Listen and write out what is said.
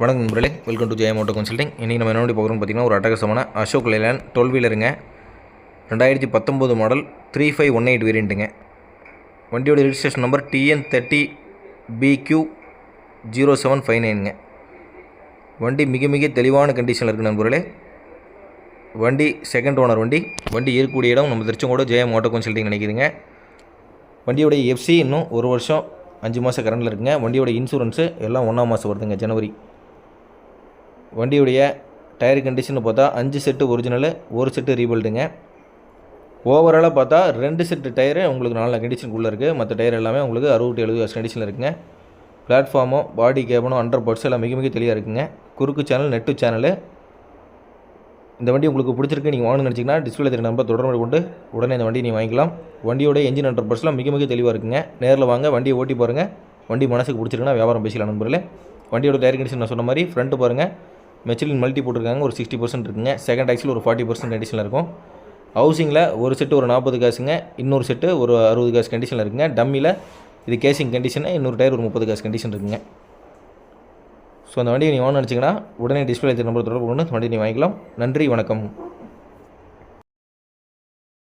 வணக்கம் நண்பர்களே welcome to Jaya moto consulting இன்றைக்கி நம்ம என்ன பார்க்குறோம்னு பார்த்தீங்கன்னா ஒரு அட்டகசமான அசோக் லைலாண்ட் டுவெல் வீலருங்க ரெண்டாயிரத்தி பத்தொம்போது model three five one eight வேரியண்ட்டுங்க வண்டியோட registration number TN thirty P Q zero seven five நைனுங்க வண்டி மிக மிக தெளிவான கண்டிஷனில் இருக்குது நண்பர்களே. வண்டி செகண்ட் ஓனர் வண்டி வண்டி இருக்கக்கூடிய இடம் நம்ம திருச்செங்கோடு ஜெய மோட்டோ கன்சல்டிங் நினைக்கிதுங்க. வண்டியோடைய எஃப்சி இன்னும் ஒரு வருஷம் அஞ்சு மாதம் கரண்டில் இருக்குங்க. வண்டியோட இன்சூரன்ஸு எல்லாம் ஒன்றாம் மாதம் வருதுங்க ஜனவரி. வண்டியுடைய டயர் கண்டிஷன் பார்த்தா அஞ்சு செட்டு ஒரிஜினலு ஒரு செட்டு ரீபில்டுங்க ஓவராலாக பார்த்தா ரெண்டு செட்டு டயரு உங்களுக்கு நல்ல கண்டிஷனுக்குள்ளே இருக்குது மற்ற டயர் எல்லாமே உங்களுக்கு அறுபது எழுபது வருஷம் கண்டிஷனில் இருக்குங்க. பிளாட்ஃபார்மும் பாடி கேபனும் அண்டர் பர்ட்ஸ் எல்லாம் மிக மிக தெளிவாக இருக்குங்க. குறுக்கு சேனல் நெட்டு சேனலு இந்த வண்டி உங்களுக்கு பிடிச்சிருக்கு நீங்கள் வாங்கணும்னு நினச்சிங்கன்னா டிஸ்பிளே தெரிய நம்பர் தொடர்பு கொண்டு உடனே இந்த வண்டி நீங்கள் வாங்கிக்கலாம். வண்டியோட என்ஜின் அண்டர் பர்ட்ஸ்லாம் மிக மிக தெளிவாக இருக்குங்க. நேரில் வாங்க வண்டியை ஓட்டி பாருங்கள் வண்டி மனசுக்கு பிடிச்சிருக்குன்னா வியாபாரம் பேசிக்கலாம் நண்பர்களே. வண்டியோட டயர் கண்டிஷன் நான் சொன்ன மாதிரி ஃப்ரண்ட்டு பாருங்கள் மெச்சிலின் மல்டி போட்டிருக்காங்க. ஒரு சிக்ஸ்டி பர்சன்ட் இருக்குங்க. செகண்ட் ஆக்சில் ஒரு ஃபார்ட்டி பர்சன்ட் கண்டிஷனில் இருக்கும். ஹவுசிங்கில் ஒரு செட்டு ஒரு நாற்பது காசுங்க. இன்னொரு செட்டு ஒரு அறுபது காசு கண்டிஷனில் இருக்குங்க. டம்மியில் இது கேசிங் கண்டிஷனு இன்னொரு டயர் ஒரு முப்பது காசு கண்டிஷன் இருக்குங்க. ஸோ அந்த வண்டியை நீங்கள் வாங்கணும்னு நினச்சிங்கன்னா உடனே டிஸ்பிளே நம்பர் தொடர்பு கொண்டு அந்த வண்டியை நீங்கள் வாங்கிக்கலாம். நன்றி வணக்கம்.